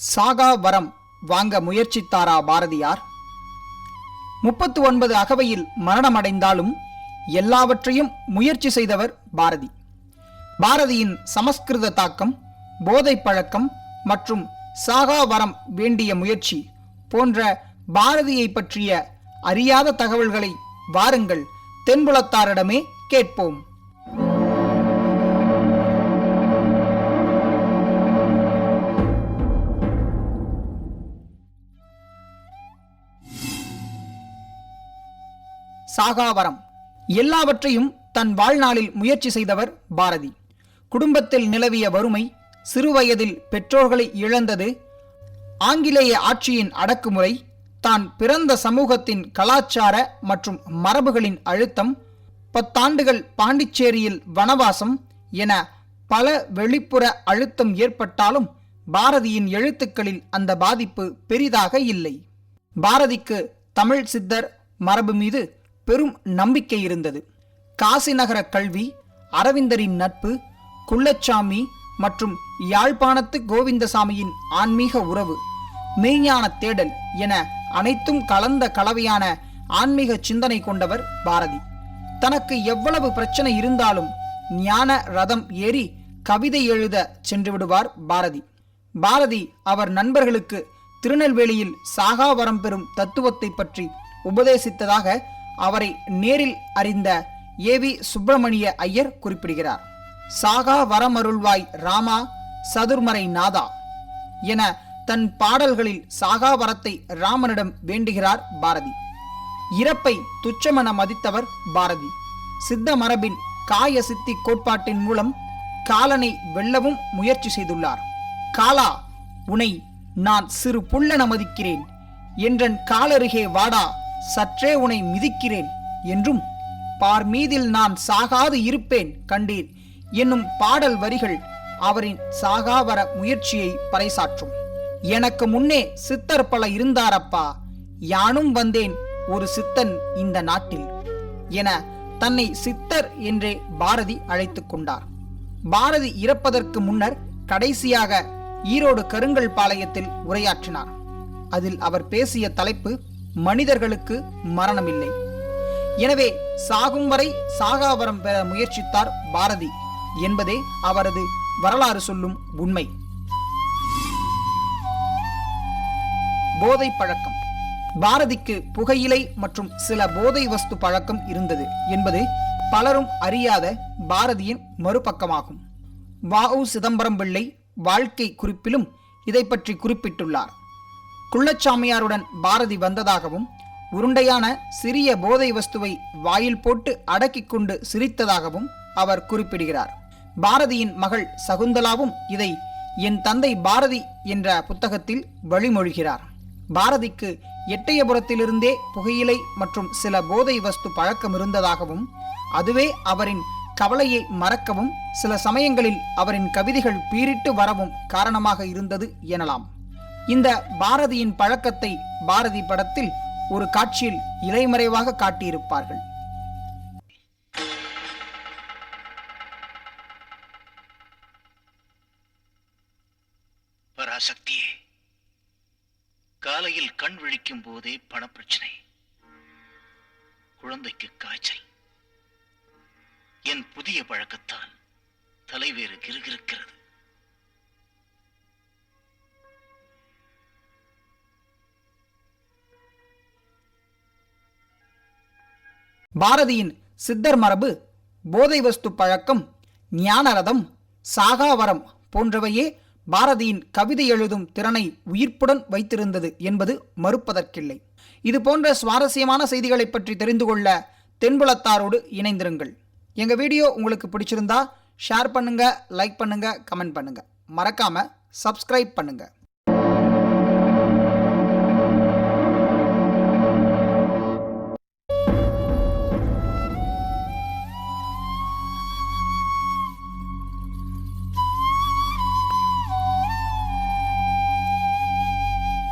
சாகா வரம் வாங்க முயற்சித்தாரா பாரதியார்? முப்பத்து ஒன்பது அகவையில் மரணமடைந்தாலும் எல்லாவற்றையும் முயற்சி செய்தவர் பாரதி. பாரதியின் சமஸ்கிருத தாக்கம் போதை பழக்கம் மற்றும் சாகா வரம் வேண்டிய முயற்சி போன்ற பாரதியை பற்றிய அறியாத தகவல்களை வாருங்கள். தென்புலத்தாரிடமே கேட்போம். சாகாவரம். எல்லாவற்றையும் தன் வாழ்நாளில் முயற்சி செய்தவர் பாரதி. குடும்பத்தில் நிலவிய வறுமை சிறுவயதில் பெற்றோர்களை இழந்தது ஆங்கிலேய ஆட்சியின் அடக்குமுறை தான் பிறந்த சமூகத்தின் கலாச்சார மற்றும் மரபுகளின் அழுத்தம் பத்தாண்டுகள் பாண்டிச்சேரியில் வனவாசம் என பல வெளிப்புற அழுத்தம் ஏற்பட்டாலும் பாரதியின் எழுத்துக்களில் அந்த பாதிப்பு பெரிதாக இல்லை. பாரதிக்கு தமிழ் சித்தர் மரபு மீது பெரும் நம்பிக்கை இருந்தது. காசி நகர கல்வி அரவிந்தரின் நட்பு குள்ளச்சாமி மற்றும் யாழ்ப்பாணத்து கோவிந்தசாமியின் ஆன்மீக உறவு மெய்ஞான தேடல் என அனைத்தும் கலந்த கலவையான ஆன்மீக சிந்தனை கொண்டவர் பாரதி. தனக்கு எவ்வளவு பிரச்சனை இருந்தாலும் ஞான ரதம் ஏறி கவிதை எழுத சென்று விடுவார் பாரதி. பாரதி அவர் நண்பர்களுக்கு திருநெல்வேலியில் சாகாவரம் பெறும் தத்துவத்தை பற்றி உபதேசித்ததாக அவரை நேரில் அறிந்த ஏ வி சுப்பிரமணிய ஐயர் குறிப்பிடுகிறார். சாகா வரமருள்வாய் ராமா சதுர்மறை நாதா என தன் பாடல்களில் சாகாவரத்தை ராமனிடம் வேண்டுகிறார் பாரதி. இறப்பை துச்சமென மதித்தவர் பாரதி. சித்த மரபின் காய சித்தி கோட்பாட்டின் மூலம் காலனை வெல்லவும் முயற்சி செய்துள்ளார். காலா உனை நான் சிறு புல்லென மதிக்கிறேன். என்றன் காலருகே வாடா சற்றே உனை மிதிக்கிறேன் என்றும் பார் மீதில் நான் சாகாது இருப்பேன் கண்டீர். என்னும் பாடல் வரிகள் அவரின் சாகாவர முயற்சியை பறைசாற்றும். எனக்கு முன்னே சித்தர் பல இருந்தாரப்பா யானும் வந்தேன் ஒரு சித்தன் இந்த நாட்டில் என தன்னை சித்தர் என்றே பாரதி அழைத்துக் கொண்டார். பாரதி இறப்பதற்கு முன்னர் கடைசியாக ஈரோடு கருங்கல் பாளையத்தில் உரையாற்றினார். அதில் அவர் பேசிய தலைப்பு மனிதர்களுக்கு மரணமில்லை. எனவே சாகும் வரை சாகாவரம் பெற முயற்சித்தார் பாரதி என்பதே அவரது வரலாறு சொல்லும் உண்மை. போதை பழக்கம். பாரதிக்கு புகையிலை மற்றும் சில போதை வஸ்து பழக்கம் இருந்தது என்பது பலரும் அறியாத பாரதியின் மறுபக்கமாகும். வாவு சிதம்பரம் பிள்ளை வாழ்க்கை குறிப்பிலும் இதை பற்றி குறிப்பிட்டுள்ளார். குள்ளச்சாமியாருடன் பாரதி வந்ததாகவும் உருண்டையான சிறிய போதை வஸ்துவை வாயில் போட்டு அடக்கிக் கொண்டு சிரித்ததாகவும் அவர் குறிப்பிடுகிறார். பாரதியின் மகள் சகுந்தலாவும் இதை என் தந்தை பாரதி என்ற புத்தகத்தில் வழிமொழிகிறார். பாரதிக்கு எட்டயபுரத்திலிருந்தே புகையிலை மற்றும் சில போதை வஸ்து பழக்கம் இருந்ததாகவும் அதுவே அவரின் கவலையை மறக்கவும் சில சமயங்களில் அவரின் கவிதைகள் பீரிட்டு வரவும் காரணமாக இருந்தது எனலாம். இந்த பாரதியின் பழக்கத்தை பாரதி படத்தில் ஒரு காட்சியில் இலைமறைவாக காட்டியிருப்பார்கள். பராசக்தியே காலையில் கண் விழிக்கும் போதே பணப்பிரச்சனை. குழந்தைக்கு காய்ச்சல். என் புதிய பழக்கத்தால் தலைவேறு கிருகிருக்கிறது பாரதியின் சித்தர் மரபு போதை வஸ்து பழக்கம் ஞானரதம் சாகாவரம் போன்றவையே பாரதியின் கவிதை எழுதும் திறனை உயிர்ப்புடன் வைத்திருந்தது என்பது மறுப்பதற்கில்லை. இது போன்ற சுவாரஸ்யமான செய்திகளை பற்றி தெரிந்து கொள்ள தென்புலத்தாரோடு இணைந்திருங்கள். எங்கள் வீடியோ உங்களுக்கு பிடிச்சிருந்தா ஷேர் பண்ணுங்க லைக் பண்ணுங்க கமெண்ட் பண்ணுங்க. மறக்காம சப்ஸ்கிரைப் பண்ணுங்கள்